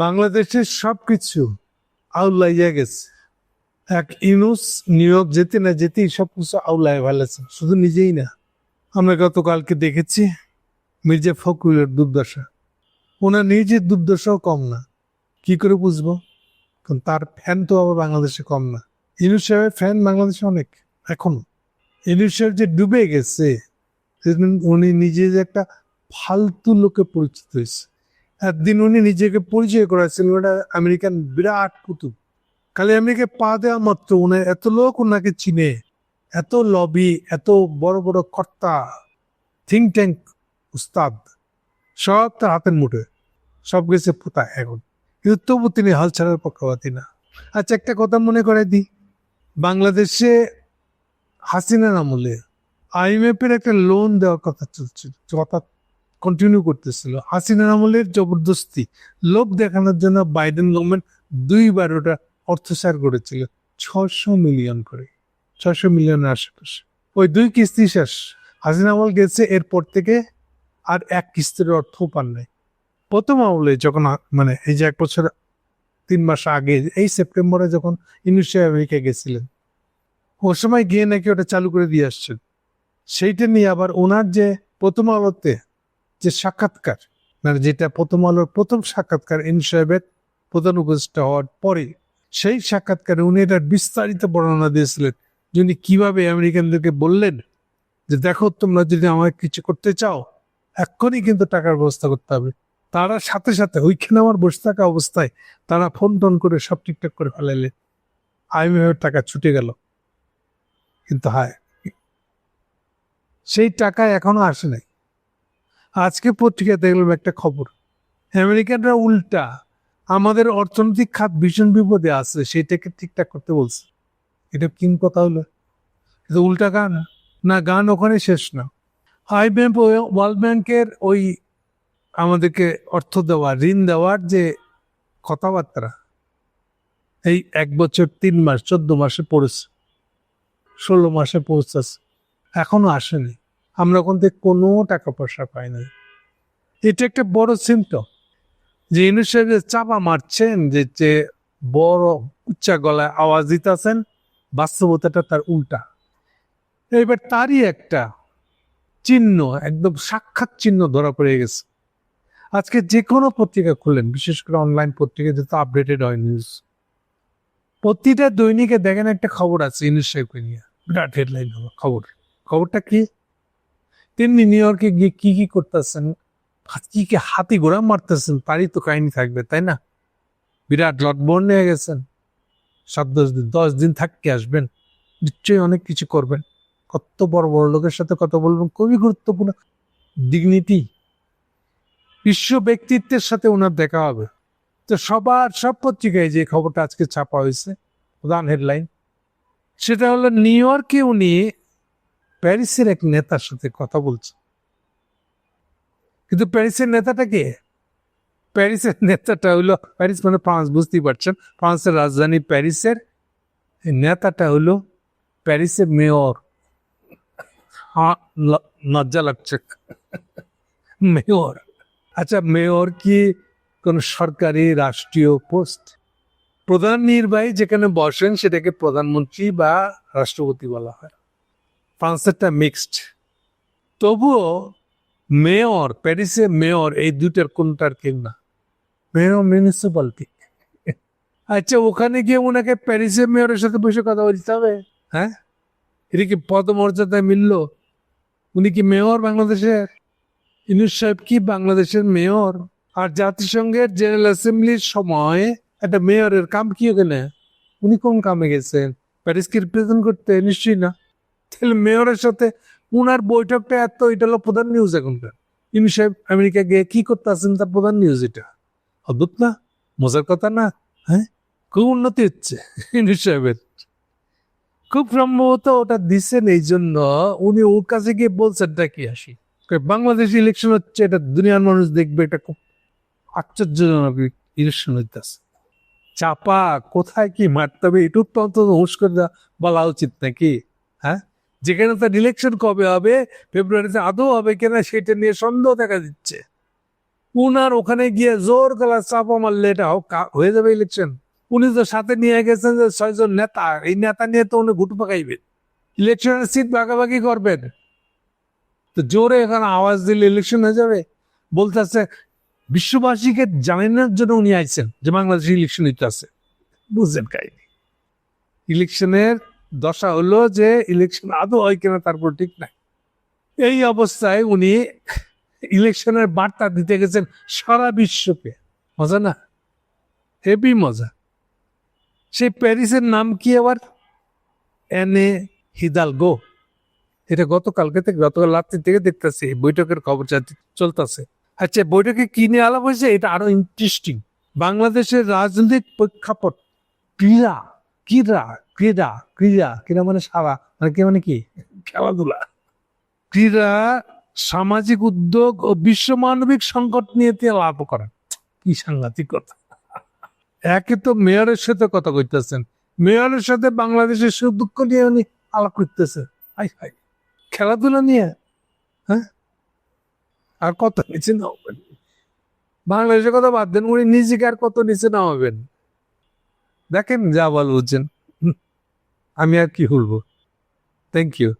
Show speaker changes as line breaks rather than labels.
বাংলাদেশের সব কিছু আউলাইয়া গেছে। এক ইউনুস নিউ ইয়র্ক যেতে না যেতেই সব কিছু আউলাই ফেলেছে। শুধু নিজেই না, আমরা গতকালকে দেখেছি মির্জা ফখরুলের দুর্দশা। ওনার নিজের দুর্দশাও কম না। কি করে বুঝব? কারণ তার ফ্যান তো আবার বাংলাদেশে কম না। ইউনুস সাহেবের ফ্যান বাংলাদেশে অনেক, এখনও। ইউনুস সাহেব যে ডুবে গেছে উনি নিজে যে একটা ফালতু লোকে পরিচিত হয়েছে। একদিন উনি নিজেকে পরিচয় করাচ্ছেন। ওটা আমেরিকান, বিরাট কুতুব। খালি আমেরিকায় পা দেওয়া মাত্র, উনি এত লোক ওনাকে চিনে, এত লবি এত বড় বড় কর্তা থিঙ্ক ট্যাঙ্ক উস্তাদ, সব তার হাতের মুঠে সব গেছে পোতা এখন। কিন্তু তবু তিনি হাল ছাড়ার পক্ষপাতি না। আচ্ছা একটা কথা মনে করে দিই। বাংলাদেশে হাসিনার আমলে আইএমএফ এর একটা লোন দেওয়ার কথা চলছিল, কথা কন্টিনিউ করতেছিল। হাসিনার আমলের জবরদস্তি লোক দেখানোর জন্য বাইডেন গভর্নমেন্ট দুইবার ওটা অর্থসার করেছিল ছশো মিলিয়ন করে ছশো মিলিয়নের আশেপাশে। ওই দুই কিস্তি শেষ। হাসিনা আমল গেছে, এরপর থেকে আর এক কিস্তির অর্থ পান নাই। প্রথম আমলে যখন মানে এই যে এক বছর, তিন মাস আগে, এই সেপ্টেম্বরে যখন ইউনিভার্সিটি আমেরিকা গেছিলেন, ও সময় গিয়ে নাকি ওটা চালু করে দিয়ে আসছেন। সেইটা নিয়ে আবার ওনার যে প্রথম আলোতে যে সাক্ষাৎকার মানে যেটা প্রথম আলোর প্রথম সাক্ষাৎকার ইন সাহেবের প্রধান উপদেষ্টা হওয়ার পরে, সেই সাক্ষাৎকারে উনি এটা বিস্তারিত বর্ণনা দিয়েছিলেন যিনি কীভাবে আমেরিকানদেরকে বললেন যে, দেখো, তোমরা যদি আমাকে কিছু করতে চাও, এক্ষুনি কিন্তু টাকার ব্যবস্থা করতে হবে। তারা সাথে সাথে ওইখানে আমার বসে থাকা অবস্থায় তারা ফোন টোন করে সব ঠিকঠাক করে ফেলাইলেন। আইএমএফের টাকা ছুটে গেল। কিন্তু হায়, সেই টাকা এখনও আসে নাই। আজকে পত্রিকা দেখলাম একটা খবর। আমেরিকানরা উল্টা আমাদের অর্থনৈতিক খাত ভীষণ বিপদে আছে, সেটাকে ঠিকঠাক করতে বলছে। এটা কি কথা হলো? এটা উল্টা গান? না, গান ওখানে শেষ না। আইবিএম ওয়ার্ল্ড ব্যাংকের ওই আমাদেরকে অর্থ দেওয়া, ঋণ দেওয়ার যে কথাবার্তা, এই এক বছর তিন মাস, চোদ্দ মাসে পড়েছে, ষোলো মাসে পৌঁছাছে, এখনও আসেনি। আমরা ওখান থেকে কোনো টাকা পয়সা পাই নাই। এটা একটা বড় সিমটম যে ইউনিসেফ চাপা মারছেন, যে যে বড় উচ্চা গলায় আওয়াজ দিতেছেন, বাস্তবতাটা তার উল্টা। এবার তারই একটা চিহ্ন, একদম সাক্ষাৎ চিহ্ন ধরা পড়ে গেছে। আজকে যে কোনো পত্রিকা খুললেন, বিশেষ করে অনলাইন পত্রিকা, যেহেতু আপডেটেড হয় নিউজ। প্রতিটা দৈনিকে দেখেন একটা খবর আছে ইউনিসেফকে নিয়ে। বিরাট হেডলাইন হলো খবর। খবরটা কি? তিনি নিউ ইয়র্কে গিয়ে কি কি করতেছেন? কি কি হাতি ঘোড়া মারতেছেন? তারই তো কাহিনী থাকবে, তাই না? বিরাট লটবর্ন নিয়ে গেছেন। সাত, দশ দিন দশ দিন থাকতে আসবেন? নিশ্চয়ই অনেক কিছু করবেন। কত বড় বড় লোকের সাথে কথা বলবেন, খুবই গুরুত্বপূর্ণ। ডিগনিটি বিশ্ব ব্যক্তিত্বের সাথে ওনার দেখা হবে। তো সবার, সব পত্রিকায় যে খবরটা আজকে ছাপা হয়েছে, প্রধান হেডলাইন সেটা হলো নিউ ইয়র্কে উনি প্যারিসের এক নেতার সাথে কথা বলছেন কিন্তু প্যারিসের নেতাটা কে? প্যারিসের নেতাটা হলো, প্যারিস মানে ফ্রান্স, বুঝতেই পারছেন? ফ্রান্সের রাজধানী প্যারিসের নেতাটা হলো প্যারিসের মেয়র। লজ্জা লাগছে। মেয়র। আচ্ছা মেয়র কি কোন সরকারি রাষ্ট্রীয় পোস্ট? প্রধান নির্বাহী যেখানে বসেন সেটাকে প্রধানমন্ত্রী বা রাষ্ট্রপতি বলা হয়। ফ্রান্সেরটা মিক্সড তবুও মেয়র প্যারিসে মেয়র এই দুটার কোনটার কেউ না। মেয়র মিউনিসিপালিটি আচ্ছা ওখানে গিয়ে ওনাকে প্যারিসের মেয়রের সাথে বসে কথা বলতে হবে? হ্যাঁ? এটা কি পদমর্যাদায় মিলল? উনি কি মেয়র বাংলাদেশের? ইনুস সাহেব কি বাংলাদেশের মেয়র? আর জাতিসংঘের জেনারেল অ্যাসেম্বলির সময় একটা মেয়রের কাম কি ওখানে? উনি কোন কামে গেছেন? প্যারিসকে রিপ্রেজেন্ট করতে? নিশ্চয়ই না। তাহলে মেয়রের সাথে উনার বৈঠকটা এত, এটা হলো প্রধান নিউজ এখনকার। ইনু সাহেব আমেরিকা গিয়ে কি করতে আসেন তার প্রধান নিউজ এটা? অদ্ভুত না? মজার কথা না? হ্যাঁ? খুব উন্নতি হচ্ছে ইনু সাহেবের। খুব সম্ভবত ওটা দিচ্ছেন এই জন্য উনি ওর কাছে গিয়ে বলছেন কি আসি? বাংলাদেশ ইলেকশন হচ্ছে, এটা দুনিয়ার মানুষ দেখবে, এটা খুব আশ্চর্যজনক ইলেকশন হইতেছে। চাপা, কোথায় কি মারতে হবে, এটুক তো অন্তত হুঁশ করে বলা উচিত নাকি? হ্যাঁ? যেখানে তার ইলেকশন কবে হবে ফেব্রুয়ারিতে আদৌ হবে কিনা সেটা নিয়ে সন্দেহ দেখা দিচ্ছে। উনার ওখানে গিয়ে জোর গলা চাপা মারলে এটা হয়ে যাবে ইলেকশন উনি তো সাথে নিয়ে গেছেন যে ছয়জন নেতা, এই নেতা নিয়ে তো উনি গুটু পাকাইবেন। ইলেকশনের সিট ভাগাভাগি করবেন। তো জোরে এখানে আওয়াজ দিলে ইলেকশন হয়ে যাবে। বলতেছে, বিশ্ববাসীকে জানানোর জন্য উনি আইছেন যে বাংলাদেশে ইলেকশন নিতে আছে বুঝছেন কাহিনী। ইলেকশনের দশা হলো যে ইলেকশন আদৌ হয় কিনা তারপর ঠিক নাই। এই অবস্থায় উনি ইলেকশনের বার্তা দিতে গেছেন সারা বিশ্বকে। মজা না? হেভি মজা। সেই প্যারিসের নাম কি আবার? এনে হিদালগো। এটা গতকালকে থেকে, গতকাল রাত্রি থেকে দেখতেছি বৈঠকের খবর চলতেছে। আচ্ছা বৈঠকে কি নিয়ে আলাপ হয়েছে? এটা আরও ইন্টারেস্টিং বাংলাদেশের রাজনৈতিক প্রেক্ষাপট, ক্রীড়া। ক্রীড়া ক্রীড়া ক্রীড়া ক্রীড়া মানে সারা মানে কি মানে কি? খেলাধুলা। ক্রীড়া সামাজিক উদ্যোগ ও বিশ্ব মানবিক সংকট নিয়ে তিনি লাভ করেন। কি সাংঘাতিক কথা একে তো মেয়রের সাথে কথা কইতেছেন। মেয়রের সাথে বাংলাদেশের সুখ দুঃখ নিয়ে উনি আলাপ করতেছে হাই হাই। খেলাধুলা নিয়ে হ্যাঁ? আর কত নিচে নামাবেন? বাংলাদেশের কথা বাদ দেন, উনি নিজেকে আর কত নিচে নামাবেন? দেখেন যা বল বুঝছেন আমি আর কি বলব থ্যাংক ইউ